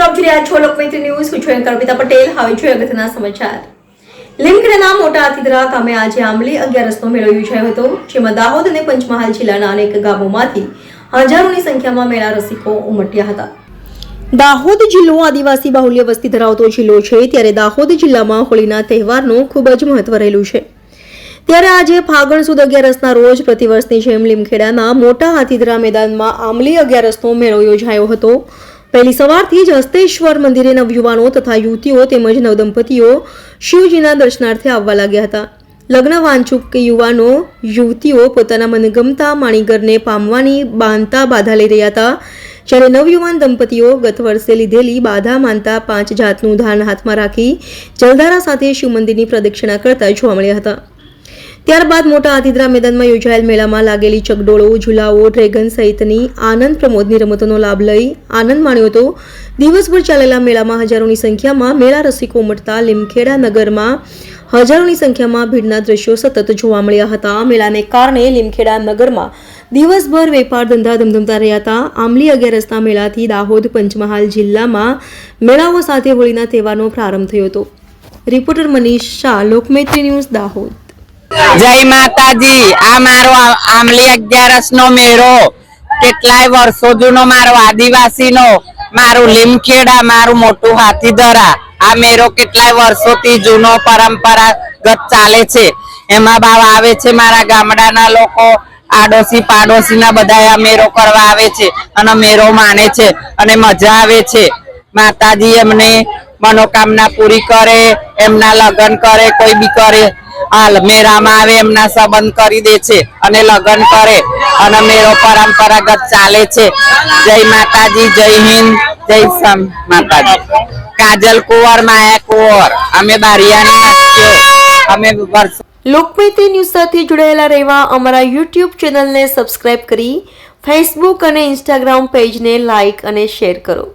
જોઈ રહ્યા છો લોકમૈત્રી ન્યૂઝ. હું છું અમિતા પટેલ. હવે જોઈએ અગત્યના સમાચાર. લીમખેડાના મોટા હાથીદરા ગામે આજે આંબલી અગિયારસનો મેળો યોજાયો હતો, જેમાં દાહોદ અને પંચમહાલ જિલ્લાના અનેક ગામોમાંથી હજારોની સંખ્યામાં મેળા રસિકો ઉમટ્યા હતા. દાહોદ જિલ્લો આદિવાસી બાહુલ્ય વસ્તી ધરાવતો જિલ્લો છે, ત્યારે દાહોદ જિલ્લામાં હોળીના તહેવારનું ખૂબ જ મહત્વ રહેલું છે. ત્યારે આજે ફાગણ સુદ અગિયારસના રોજ પ્રતિવર્ષની જેમ લીમખેડાના મોટા હાથીદરા મેદાનમાં આંબલી અગિયારસનો મેળો યોજાયો હતો. પહેલી સવારથી જ હસ્તેશ્વર મંદિરે નવયુવાનો તથા યુવતીઓ તેમજ નવદંપતીઓ શિવજીના દર્શનાર્થે આવવા લાગ્યા હતા. લગ્ન વાંચુક યુવાનો, યુવતીઓ પોતાના મનગમતા માણીગરને પામવાની બાંધતા બાધા લઈ રહ્યા હતા. જ્યારે નવયુવાન દંપતીઓ ગત વર્ષે લીધેલી બાધા માનતા પાંચ જાતનું ધાન હાથમાં રાખી જલધારા સાથે શિવ મંદિરની પ્રદક્ષિણા કરતા જોવા મળ્યા હતા. ત્યારબાદ મોટા આતિદ્રા મેદાનમાં યોજાયેલ મેળામાં લાગેલી ચકડોળો ઝુલાઓ, ડ્રેગન સહિતની આનંદ પ્રમોદની રમતોનો લાભ લઈ આનંદ માણ્યો હતો. દિવસભર ચાલેલા મેળામાં હજારોની સંખ્યામાં મેળા રસિકો ઉમટતા લીમખેડા નગરમાં હજારોની સંખ્યામાં ભીડના દ્રશ્યો સતત જોવા મળ્યા હતા. મેળાને કારણે લીમખેડા નગરમાં દિવસભર વેપાર ધંધા ધમધમતા રહ્યા હતા. આમલી અગિયારસના મેળાથી દાહોદ, પંચમહાલ જિલ્લામાં મેળાઓ સાથે હોળીના તહેવારનો પ્રારંભ થયો હતો. Reporter Manish Shah, Lokmaitri news Dahod. જય માતાજી. આ મારો આમલી અગિયારસ નો મેળો. કેટલાય વર્ષો જૂનો મારો આદિવાસી નો મારું લીમખેડા, મારું મોટું હાથીધરા આ મેળો કેટલાય વર્ષોથી જૂનો પરંપરાગત ચાલે છે. એમાં બાવ આવે છે મારા ગામડાના લોકો. આડોશી પાડોશીના બધા આ મેળો કરવા આવે છે અને મેળો માને છે અને મજા આવે છે. માતાજી એમને મનોકામના પૂરી કરે, એમના લગ્ન કરે, કોઈ બી કરે. હાલ મેળામાં આવે, એમના સંબંધ કરી દે છે અને લગ્ન કરે. અને મેળો પરંપરાગત ચાલે છે. જય માતાજી, જય હિન્દ, જય માતાજી. કાજલ કુંવર, માયા કુંવર. અમે બારિયાની અમે લોકમૈત્રી ન્યૂઝ સાથે જોડાયેલા રહેવા અમારા યુટ્યુબ ચેનલને સબસ્ક્રાઇબ કરી, ફેસબુક અને ઇન્સ્ટાગ્રામ પેજને લાઇક અને શેર કરો.